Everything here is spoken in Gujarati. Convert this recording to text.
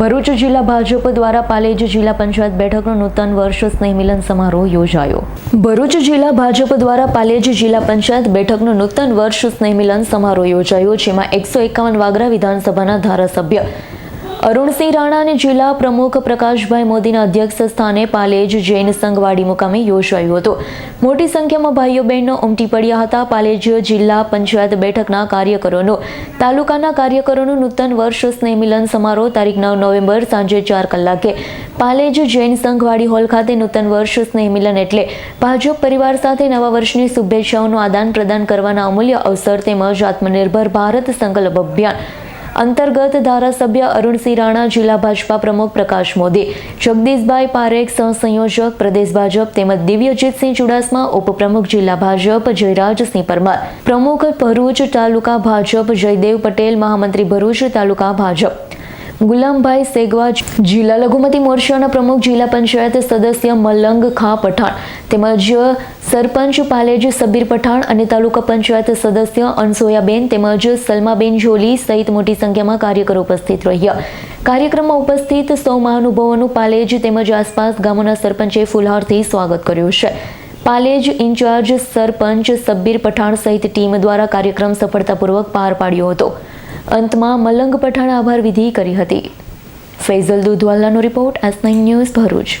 ભરૂચ જિલ્લા ભાજપ દ્વારા પાલેજ જિલ્લા પંચાયત બેઠકનો નૂતન વર્ષ સ્નેહમિલન સમારોહ યોજાયો. ભરૂચ જિલ્લા ભાજપ દ્વારા પાલેજ જિલ્લા પંચાયત બેઠકનો નૂતન વર્ષ સ્નેહમિલન સમારોહ યોજાયો, જેમાં એકસો એકાવન વાગરા વિધાનસભાના ધારાસભ્ય અરુણસિંહ રાણા અને જિલ્લા પ્રમુખ પ્રકાશભાઈ મોદીના અધ્યક્ષ સ્થાને પાલેજ જૈન સંઘવાડી મુકામે યોજાયું હતું. મોટી સંખ્યામાં ભાઈઓ બહેનો ઉમટી પડ્યા હતા. પાલેજ જિલ્લા પંચાયત બેઠકના કાર્યકરોનો, તાલુકાના કાર્યકરોનું નૂતન વર્ષ સ્નેહ મિલન સમારોહ તારીખ નવ નવેમ્બર સાંજે ચાર કલાકે. પાલેજ જૈન સંઘવાડી હોલ ખાતે નૂતન વર્ષ સ્નેહ મિલન એટલે ભાજપ પરિવાર સાથે નવા વર્ષની શુભેચ્છાઓનું આદાન પ્રદાન કરવાના અમૂલ્ય અવસર તેમજ આત્મનિર્ભર ભારત સંકલ્પ અભિયાન. અંતર્ગત ધારાસભ્ય અરુણસિંહ રાણા, જિલ્લા ભાજપા પ્રમુખ પ્રકાશ મોદી, જગદીશભાઈ પારેખ સહસંયોજક પ્રદેશ ભાજપ તેમજ દિવ્યજીતસિંહ ચુડાસમા, ઉપપ્રમુખ જિલ્લા ભાજપ જયરાજસિંહ પરમાર, પ્રમુખ ભરૂચ તાલુકા ભાજપ જયદેવ પટેલ, મહામંત્રી ભરૂચ તાલુકા ભાજપ. ગુલામભાઈ સેગવા જિલ્લા લઘુમતી મોરચાના પ્રમુખ જિલ્લા પંચાયત સદસ્ય મલંગ ખા પઠાણ તેમજ સરપંચ પાલેજ સબીર પઠાણ અને તાલુકા પંચાયત સદસ્ય અનસોયાબેન તેમજ સલમાબેન જોલી સહિત મોટી સંખ્યામાં કાર્યકરો ઉપસ્થિત રહ્યા. કાર્યક્રમમાં ઉપસ્થિત સૌ મહાનુભાવોનું પાલેજ તેમજ આસપાસ ગામોના સરપંચે ફુલહારથી સ્વાગત કર્યું છે. પાલેજ ઇન્ચાર્જ સરપંચ સબ્બીર પઠાણ સહિત ટીમ દ્વારા કાર્યક્રમ સફળતાપૂર્વક પાર પાડ્યો હતો. અંતમાં મલંગ પઠાણ આભાર વિધિ કરી હતી. Faizal દુધવાલાનો report S nine news Bharuch.